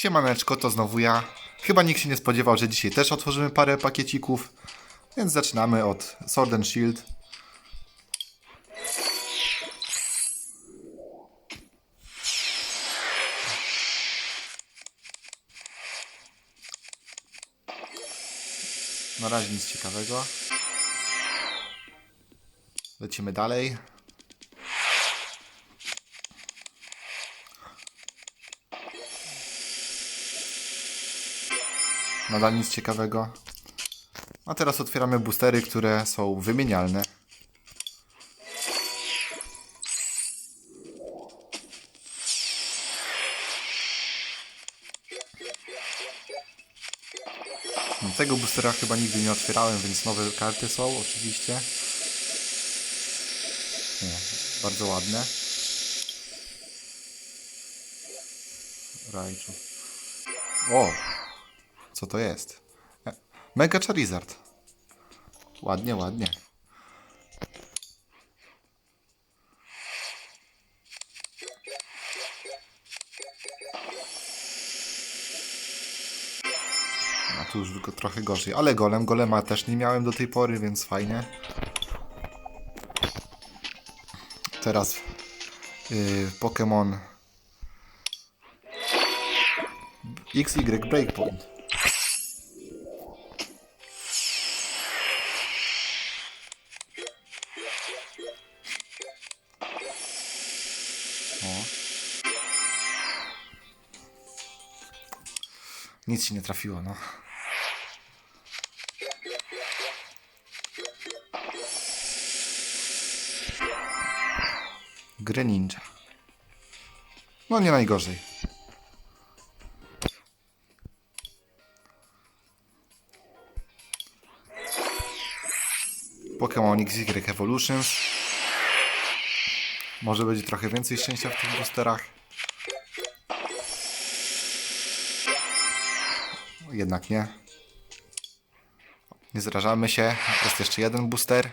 Siemaneczko, to znowu ja. Chyba nikt się nie spodziewał, że dzisiaj też otworzymy parę pakiecików, więc zaczynamy od Sword and Shield. Na razie nic ciekawego. Lecimy dalej. Nadal nic ciekawego. A teraz otwieramy boostery, które są wymienialne. No, Tego boostera chyba nigdy nie otwierałem, więc nowe karty są oczywiście. Nie, bardzo ładne. Raichu. O! Co to jest? Mega Charizard. Ładnie, ładnie. A tu już tylko trochę gorzej. Ale golem, golema też nie miałem do tej pory, więc fajnie. Teraz yy, Pokémon XY Breakpoint. Nic się nie trafiło, no. Gry ninja. No nie najgorzej. Pokémon XY Evolutions. Może będzie trochę więcej szczęścia w tych boosterach. Jednak nie. Nie zrażamy się. Jest jeszcze jeden booster.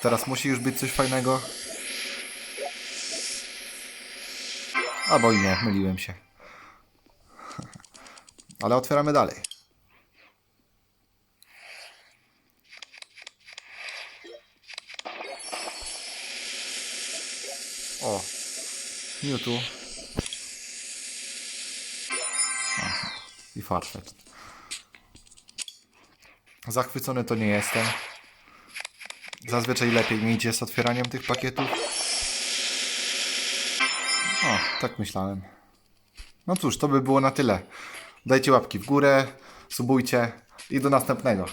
Teraz musi już być coś fajnego. Albo i nie, myliłem się. Ale otwieramy dalej. O, Mewtwo. Farfetch. Zachwycony to nie jestem. Zazwyczaj lepiej mi idzie z otwieraniem tych pakietów. O, tak myślałem. No cóż, to by było na tyle. Dajcie łapki w górę, subujcie i do następnego.